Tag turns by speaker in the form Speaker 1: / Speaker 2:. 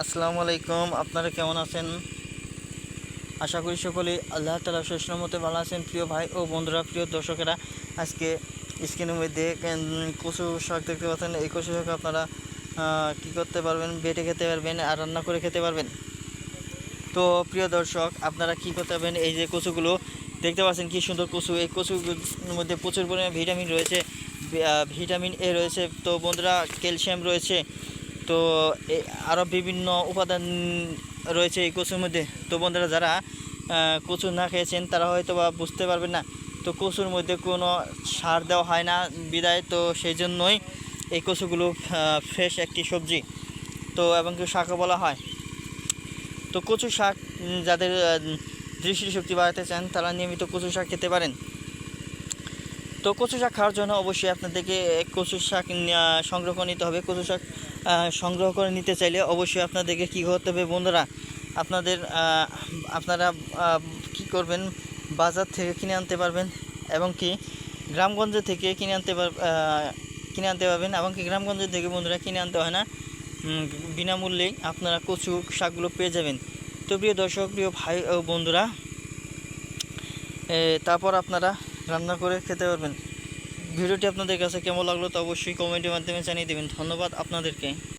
Speaker 1: আসসালামু আলাইকুম, আপনারা কেমন আছেন? আশা করি সকলে আল্লাহ তালা শেষের মতো ভালো আছেন। প্রিয় ভাই ও বন্ধুরা, প্রিয় দর্শকেরা, আজকে স্ক্রিনের মধ্যে কচু শাক দেখতে পাচ্ছেন। এই কচু শাক আপনারা কি করতে পারবেন? বেটে খেতে পারবেন আর রান্না করে খেতে পারবেন। তো প্রিয় দর্শক, আপনারা কি করতে পারবেন? এই যে কচুগুলো দেখতে পাচ্ছেন কি সুন্দর কচু। এই কচুগুলোর মধ্যে প্রচুর পরিমাণে ভিটামিন রয়েছে ভিটামিন এ রয়েছে। তো বন্ধুরা, ক্যালসিয়াম রয়েছে তো আরও বিভিন্ন উপাদান রয়েছে এই কচুর মধ্যে। তো বন্ধুরা যারা কচু না খেয়েছেন, তারা হয়তো বা বুঝতে পারবেন না। তো কচুর মধ্যে কোনো সার দেওয়া হয় না বিদায়। তো সেই জন্যই এই কচুগুলো ফ্রেশ একটি সবজি। তো এবং কি শাকও বলা হয়। তো কচু শাক যাদের দৃষ্টিশক্তি বাড়াতে চান, তারা নিয়মিত কচু শাক খেতে পারেন। তো কচু শাক খাওয়ার জন্য অবশ্যই আপনাদেরকে কচু শাক সংগ্রহ নিতে হবে। কচু শাক সংগ্রহ করে নিতে চাইলে অবশ্যই আপনাদেরকে কী করতে হবে বন্ধুরা? আপনাদের আপনারা কী করবেন? বাজার থেকে কিনে আনতে পারবেন এবং কি গ্রামগঞ্জ থেকে কিনে আনতে পার কিনে আনতে পারবেন এবং কি গ্রামগঞ্জ থেকে বন্ধুরা কিনে আনতে হয় না। উম, বিনামূল্যেই আপনারা কচু শাকগুলো পেয়ে যাবেন। তো প্রিয় দর্শক প্রিয় ভাই ও বন্ধুরা তারপর আপনারা রান্না করে খেতে পারবেন। ভিডিওটি আপনাদের কাছে কেমন লাগল তো অবশ্যই কমেন্টের মাধ্যমে জানিয়ে দেবেন। ধন্যবাদ আপনাদেরকে।